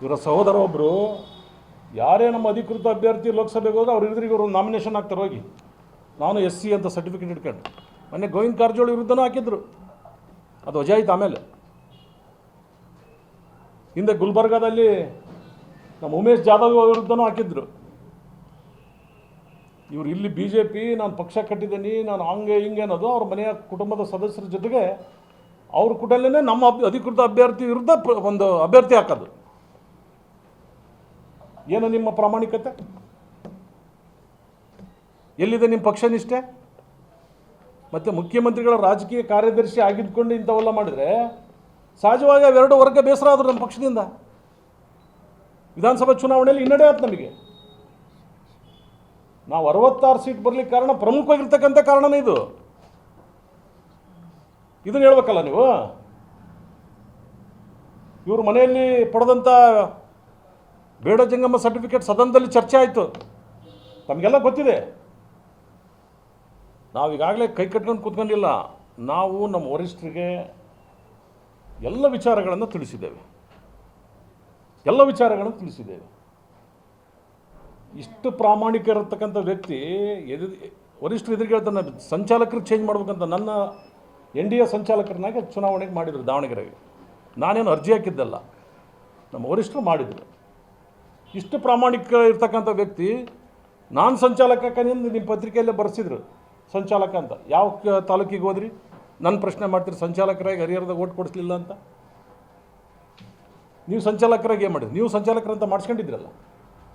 ಇವರ ಸಹೋದರ ಒಬ್ಬರು ಯಾರೇ ನಮ್ಮ ಅಧಿಕೃತ ಅಭ್ಯರ್ಥಿ ಲೋಕಸಭೆಗೆ ಹೋದ್ರೆ ಅವ್ರ ಇದ್ರಿಗೆ ಅವರು ನಾಮಿನೇಷನ್ ಆಗ್ತಾರೆ ಹೋಗಿ. ನಾನು ಎಸ್ ಸಿ ಅಂತ ಸರ್ಟಿಫಿಕೇಟ್ ಇಟ್ಕೊಂಡು. ಮೊನ್ನೆ ಗೋವಿಂದ ಕಾರಜೋಳ ವಿರುದ್ಧನೂ ಹಾಕಿದ್ರು. ಅದು ವಜಾ ಆಯ್ತು ಆಮೇಲೆ. ಹಿಂದೆ ಗುಲ್ಬರ್ಗಾದಲ್ಲಿ ನಮ್ಮ ಉಮೇಶ್ ಜಾಧವ್ ವಿರುದ್ಧನೂ ಹಾಕಿದ್ರು. ಇವರು ಇಲ್ಲಿ ಬಿ ಜೆ ಪಿ ನಾನು ಪಕ್ಷ ಕಟ್ಟಿದ್ದೀನಿ, ನಾನು ಹಂಗೆ ಹಿಂಗೆ ಅನ್ನೋದು ಅವ್ರ ಮನೆಯ ಕುಟುಂಬದ ಸದಸ್ಯರ ಜೊತೆಗೆ ಅವ್ರ ಕುಟಲ್ಲೇ ನಮ್ಮ ಅಧಿಕೃತ ಅಭ್ಯರ್ಥಿ ವಿರುದ್ಧ ಒಂದು ಅಭ್ಯರ್ಥಿ ಹಾಕೋದು. ಏನು ನಿಮ್ಮ ಪ್ರಾಮಾಣಿಕತೆ? ಎಲ್ಲಿದೆ ನಿಮ್ಮ ಪಕ್ಷ ನಿಷ್ಠೆ? ಮತ್ತು ಮುಖ್ಯಮಂತ್ರಿಗಳ ರಾಜಕೀಯ ಕಾರ್ಯದರ್ಶಿ ಆಗಿದ್ಕೊಂಡು ಇಂಥವೆಲ್ಲ ಮಾಡಿದರೆ ಸಹಜವಾಗಿ ಅವೆರಡು ವರ್ಗ ಬೇಸರ ಆದರು ನಮ್ಮ ಪಕ್ಷದಿಂದ. ವಿಧಾನಸಭಾ ಚುನಾವಣೆಯಲ್ಲಿ ಹಿನ್ನಡೆ ಆಯ್ತು ನಮಗೆ. ನಾವು ಅರವತ್ತಾರು ಸೀಟ್ ಬರಲಿಕ್ಕೆ ಕಾರಣ ಪ್ರಮುಖವಾಗಿರ್ತಕ್ಕಂಥ ಕಾರಣನೇ ಇದು. ಇದನ್ನು ಹೇಳ್ಬೇಕಲ್ಲ ನೀವು? ಇವ್ರ ಮನೆಯಲ್ಲಿ ಪಡೆದಂಥ ಬೇಡ ಜಂಗಮ್ಮ ಸರ್ಟಿಫಿಕೇಟ್ ಸದನದಲ್ಲಿ ಚರ್ಚೆ ಆಯಿತು. ತಮಗೆಲ್ಲ ಗೊತ್ತಿದೆ. ನಾವು ಈಗಾಗಲೇ ಕೈ ಕಟ್ಕೊಂಡು ಕೂತ್ಕೊಂಡಿಲ್ಲ. ನಾವು ನಮ್ಮ ವರಿಷ್ಠರಿಗೆ ಎಲ್ಲ ವಿಚಾರಗಳನ್ನು ತಿಳಿಸಿದ್ದೇವೆ. ಎಲ್ಲ ವಿಚಾರಗಳನ್ನು ತಿಳಿಸಿದ್ದೇವೆ. ಇಷ್ಟು ಪ್ರಾಮಾಣಿಕ ಇರತಕ್ಕಂಥ ವ್ಯಕ್ತಿ ಎದು, ವರಿಷ್ಠರು ಎದುರಿಗೆ ಹೇಳ್ತಾನೆ ಸಂಚಾಲಕರು ಚೇಂಜ್ ಮಾಡ್ಬೇಕಂತ ನನ್ನ ಎನ್ ಡಿ ಎ ಸಂಚಾಲಕರನ್ನಾಗಿ ಚುನಾವಣೆಗೆ ಮಾಡಿದರು ದಾವಣಗೆರೆಗೆ. ನಾನೇನು ಅರ್ಜಿ ಹಾಕಿದ್ದಲ್ಲ. ನಮ್ಮ ವರಿಷ್ಠರು ಮಾಡಿದರು. ಇಷ್ಟು ಪ್ರಾಮಾಣಿಕ ಇರ್ತಕ್ಕಂಥ ವ್ಯಕ್ತಿ ನಾನು ಸಂಚಾಲಕನಿಂದ ನಿಮ್ಮ ಪತ್ರಿಕೆಯಲ್ಲೇ ಬರೆಸಿದ್ರು. ಸಂಚಾಲಕ ಅಂತ. ಯಾವ ತಾಲೂಕಿಗೆ ಹೋದ್ರಿ? ನನ್ನ ಪ್ರಶ್ನೆ ಮಾಡ್ತೀರಿ, ಸಂಚಾಲಕರಾಗಿ ಹರಿಹರದಾಗ ಓಟ್ ಕೊಡಿಸ್ಲಿಲ್ಲ ಅಂತ? ನೀವು ಸಂಚಾಲಕರಾಗಿ ಏನು ಮಾಡಿದ್ರಿ? ನೀವು ಸಂಚಾಲಕರಂತ ಮಾಡಿಸ್ಕೊಂಡಿದ್ರಲ್ಲ.